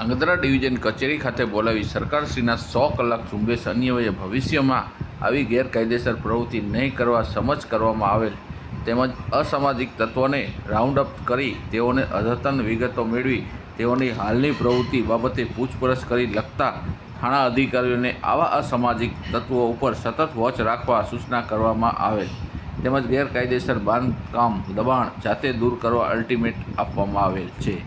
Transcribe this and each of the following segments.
Dhrangadhra division કચેરી ખાતે બોલાવી સરકારશ્રીના સો કલાક ઝુંબેશ અન્વયે ભવિષ્યમાં આવી ગેરકાયદેસર પ્રવૃત્તિ નહીં કરવા સમજ કરવામાં આવેલ તેમજ અસામાજિક તત્વોને રાઉન્ડ અપ કરી તેઓને અદ્યતન વિગતો મેળવી તેઓની હાલની પ્રવૃત્તિ બાબતે પૂછપરછ કરી લગતા થાણા અધિકારીઓને આવા અસામાજિક તત્વો ઉપર સતત વોચ રાખવા સૂચના કરવામાં આવેલ તેમજ ગેરકાયદેસર બાંધકામ દબાણ જાતે દૂર કરવા અલ્ટિમેટ આપવામાં આવેલ છે.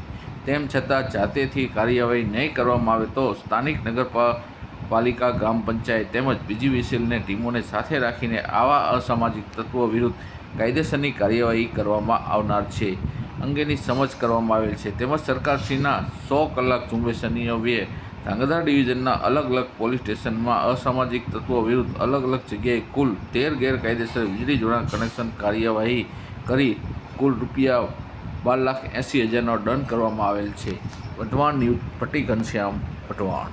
તેમ છતાં જાતેથી કાર્યવાહી નહીં કરવામાં આવે તો સ્થાનિક નગરપાલિકા, ગ્રામ પંચાયત તેમજ બીજીવીસીએલને ટીમોને સાથે રાખીને આવા અસામાજિક તત્વો વિરુદ્ધ કાયદેસરની કાર્યવાહી કરવામાં આવનાર છે. અંગેની સમજ કરવામાં આવેલ છે. તેમજ સરકારશ્રીના સો કલાક ઝુંબેશની અન્વયે ધ્રાંગધ્રા ડિવિઝનના અલગ અલગ પોલીસ સ્ટેશનમાં અસામાજિક તત્વો વિરુદ્ધ અલગ અલગ જગ્યાએ કુલ તેર ગેરકાયદેસર વીજળી જોડાણ કનેક્શન કાર્યવાહી કરી કુલ રૂપિયા બાર લાખ એંસી હજારનો દંડ કરવામાં આવેલ છે. વઢવાણ ન્યૂઝ પટી ઘનશ્યામ વઢવાણ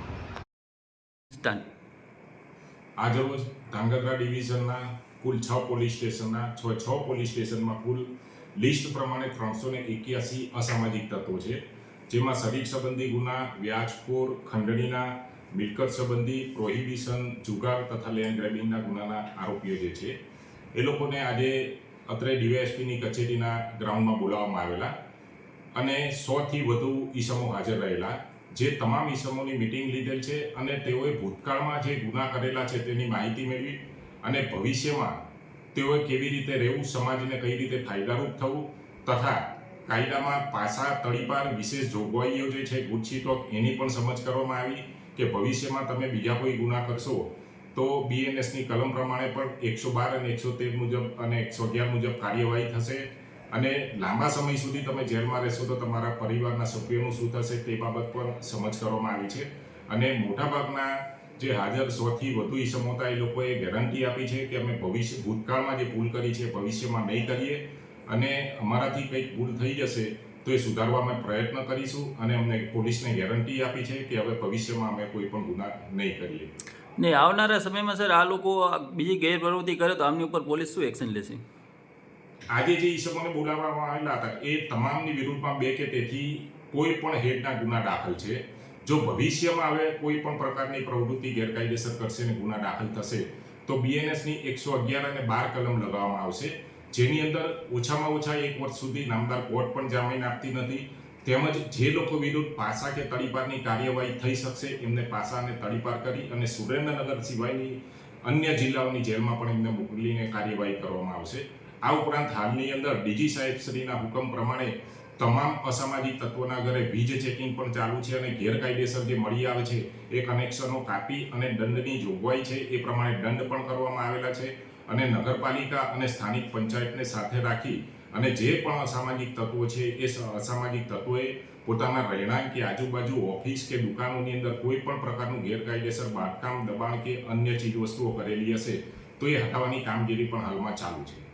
આજરોજ ધાંગધ્રા ડિવિઝનના કુલ છ પોલીસ સ્ટેશનના છ છ પોલીસ સ્ટેશનમાં કુલ લિસ્ટ પ્રમાણે ત્રણસો ને એક્યાસી અસામાજિક તત્વો છે જેમાં શરીર સંબંધી ગુના વ્યાજખોર ખંડણીના મિલકત સંબંધી પ્રોહિબિશન જુગાર તથા લેન્ડ ગ્રેબિંગના ગુનાના આરોપીઓ જે છે એ લોકોને આજે અત્રે ડીવાયએસપીની કચેરીના ગ્રાઉન્ડમાં બોલાવવામાં આવેલા અને સોથી વધુ ઈસમો હાજર રહેલા. જે તમામ ઈસમોની મિટિંગ લીધેલ છે અને તેઓએ ભૂતકાળમાં જે ગુના કરેલા છે તેની માહિતી મેળવી અને ભવિષ્યમાં તેઓએ કેવી રીતે રહેવું, સમાજને કઈ રીતે ફાયદારૂપ થવું તથા કાયદામાં પાસા તળીપાર વિશેષ જોગવાઈઓ જે છે ગુજસીટોક એની પણ સમજ કરવામાં આવી કે ભવિષ્યમાં તમે બીજા કોઈ ગુના કરશો તો બીએનએસની કલમ પ્રમાણે પણ એકસો બાર અને એકસો તેર મુજબ અને એકસો અગિયાર મુજબ કાર્યવાહી થશે. અને લાંબા સમય સુધી તમે જેલમાં રહેશો તો તમારા પરિવારના સભ્યોનું શું થશે તે બાબત પર સમજ કરવામાં આવી છે. અને મોટાભાગના જે હાજર સોથી વધુ ઈસમો હતા એ લોકોએ ગેરંટી આપી છે કે અમે ભવિષ્ય, ભૂતકાળમાં જે ભૂલ કરી છે ભવિષ્યમાં નહીં કરીએ. અને અમારાથી કંઈક ભૂલ થઈ જશે તો એ સુધારવા અમે પ્રયત્ન કરીશું અને અમને પોલીસને ગેરંટી આપી છે કે હવે ભવિષ્યમાં અમે કોઈ પણ ગુના નહીં કરીએ. ને આવનારા સમયમાં સર આ લોકો બીજી ગેરપ્રવૃત્તિ કરે તો આમની ઉપર પોલીસ શું એક્શન લેશે? આજે જે ઈસમોને બોલાવવામાં આવેલા હતા, એ તમામની વિરુદ્ધમાં બે કે તેથી કોઈ પણ હેડના ગુના દાખલ છે. જો ભવિષ્યમાં હવે કોઈ પણ પ્રકારની પ્રવૃત્તિ ગેરકાયદેસર કરશે અને ગુના દાખલ થશે, તો બીએનએસની એકસો અગિયાર અને બાર કલમ લગાવવામાં આવશે. જેની અંદર ઓછામાં ઓછા એક વર્ષ સુધી નામદાર કોર્ટ પણ જામીન આપતી નથી. તેમજ જે લોકો વિરુદ્ધ પાસા કે તડીપારની કાર્યવાહી થઈ શકશે, એમને પાસા અને તડીપાર કરી અને સુરેન્દ્રનગર સિવાયની અન્ય જિલ્લાઓની જેલમાં પણ એમને મોકલીને કાર્યવાહી કરવામાં આવશે. આ ઉપરાંત હાલની અંદર ડીજી સાહેબશ્રીના હુકમ પ્રમાણે તમામ અસામાજિક તત્વોના ઘરે વીજ ચેકિંગ પણ ચાલુ છે અને ગેરકાયદેસર જે મળી આવે છે, એ કનેક્શનો કાપી અને દંડની જોગવાઈ છે, એ પ્રમાણે દંડ પણ કરવામાં આવેલા છે અને નગરપાલિકા અને સ્થાનિક પંચાયતને સાથે રાખી અને જે પણ અસામાજિક તત્વો છે, એ અસામાજિક તત્વોએ પોતાના રહેણાંક કે આજુબાજુ ઓફિસ કે દુકાનોની અંદર કોઈ પણ પ્રકારનું ગેરકાયદેસર બાંધકામ, દબાણ કે અન્ય ચીજ વસ્તુઓ કરેલી હશે, તો એ હટાવવાની કામગીરી પણ હાલમાં ચાલુ છે.